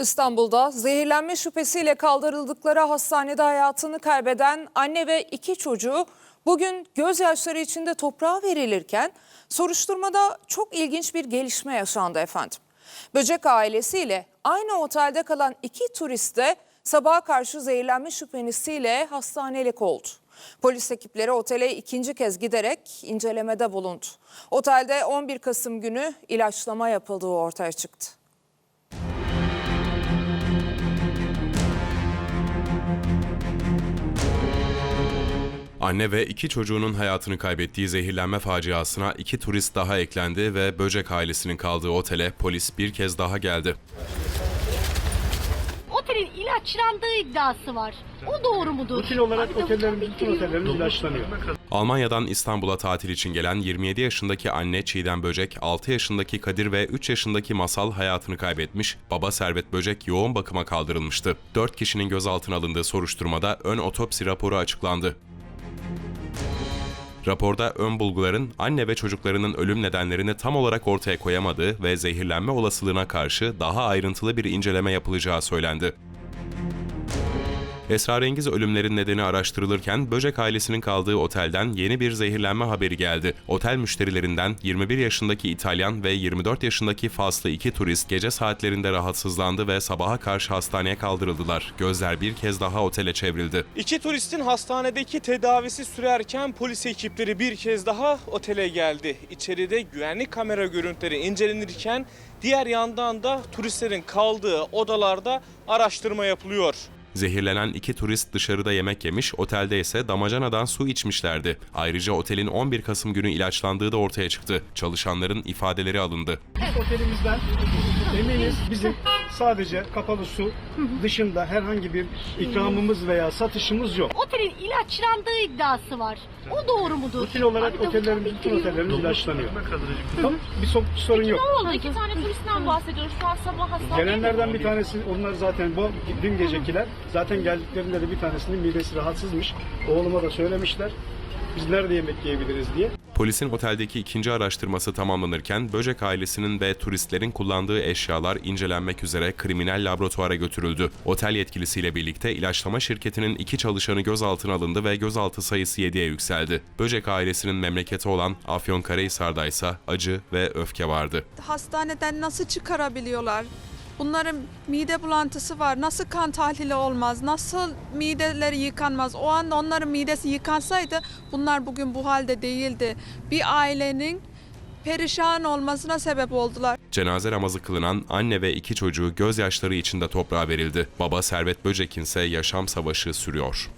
İstanbul'da zehirlenme şüphesiyle kaldırıldıkları hastanede hayatını kaybeden anne ve iki çocuğu bugün gözyaşları içinde toprağa verilirken soruşturmada çok ilginç bir gelişme yaşandı efendim. Böcek ailesiyle aynı otelde kalan iki turist de sabaha karşı zehirlenme şüphelisiyle hastanelik oldu. Polis ekipleri otele ikinci kez giderek incelemede bulundu. Otelde 11 Kasım günü ilaçlama yapıldığı ortaya çıktı. Anne ve iki çocuğunun hayatını kaybettiği zehirlenme faciasına iki turist daha eklendi ve Böcek ailesinin kaldığı otele polis bir kez daha geldi. Otelin ilaçlandığı iddiası var. O doğru mudur? Rutin olarak Abi otellerimiz, bütün otellerimiz ilaçlanıyor. Almanya'dan İstanbul'a tatil için gelen 27 yaşındaki anne Çiğdem Böcek, 6 yaşındaki Kadir ve 3 yaşındaki Masal hayatını kaybetmiş, baba Servet Böcek yoğun bakıma kaldırılmıştı. 4 kişinin gözaltına alındığı soruşturmada ön otopsi raporu açıklandı. Raporda ön bulguların anne ve çocuklarının ölüm nedenlerini tam olarak ortaya koyamadığı ve zehirlenme olasılığına karşı daha ayrıntılı bir inceleme yapılacağı söylendi. Esrarengiz ölümlerin nedeni araştırılırken Böcek ailesinin kaldığı otelden yeni bir zehirlenme haberi geldi. Otel müşterilerinden 21 yaşındaki İtalyan ve 24 yaşındaki Faslı iki turist gece saatlerinde rahatsızlandı ve sabaha karşı hastaneye kaldırıldılar. Gözler bir kez daha otele çevrildi. İki turistin hastanedeki tedavisi sürerken polis ekipleri bir kez daha otele geldi. İçeride güvenlik kamera görüntüleri incelenirken diğer yandan da turistlerin kaldığı odalarda araştırma yapılıyor. Zehirlenen iki turist dışarıda yemek yemiş, otelde ise damacanadan su içmişlerdi. Ayrıca otelin 11 Kasım günü ilaçlandığı da ortaya çıktı. Çalışanların ifadeleri alındı. Otelimizden eminiz bizim sadece kapalı su dışında herhangi bir ikramımız veya satışımız yok. Otelin ilaçlandığı iddiası var. O doğru mudur? Rutin olarak Abi otellerimiz, bütün otellerimiz ilaçlanıyor. Tamam, bir so- sorun yok. Ne oldu? İki tane turistten bahsediyoruz. Şu an sabah hastaneye Gelenlerden bir tanesi, onlar zaten bu dün gecekiler. Zaten geldiklerinde de bir tanesinin midesi rahatsızmış. Oğluma da söylemişler. Biz nerede yemek yiyebiliriz diye. Polisin oteldeki ikinci araştırması tamamlanırken Böcek ailesinin ve turistlerin kullandığı eşyalar incelenmek üzere kriminal laboratuvara götürüldü. Otel yetkilisiyle birlikte ilaçlama şirketinin iki çalışanı gözaltına alındı ve gözaltı sayısı 7'ye yükseldi. Böcek ailesinin memleketi olan Afyonkarahisar'da ise acı ve öfke vardı. hastaneden nasıl çıkarabiliyorlar? Bunların mide bulantısı var. Nasıl kan tahlili olmaz? Nasıl mideleri yıkanmaz? O anda onların midesi yıkansaydı bunlar bugün bu halde değildi. Bir ailenin perişan olmasına sebep oldular. Cenaze namazı kılınan anne ve iki çocuğu gözyaşları içinde toprağa verildi. Baba Servet Böcek'in ise yaşam savaşı sürüyor.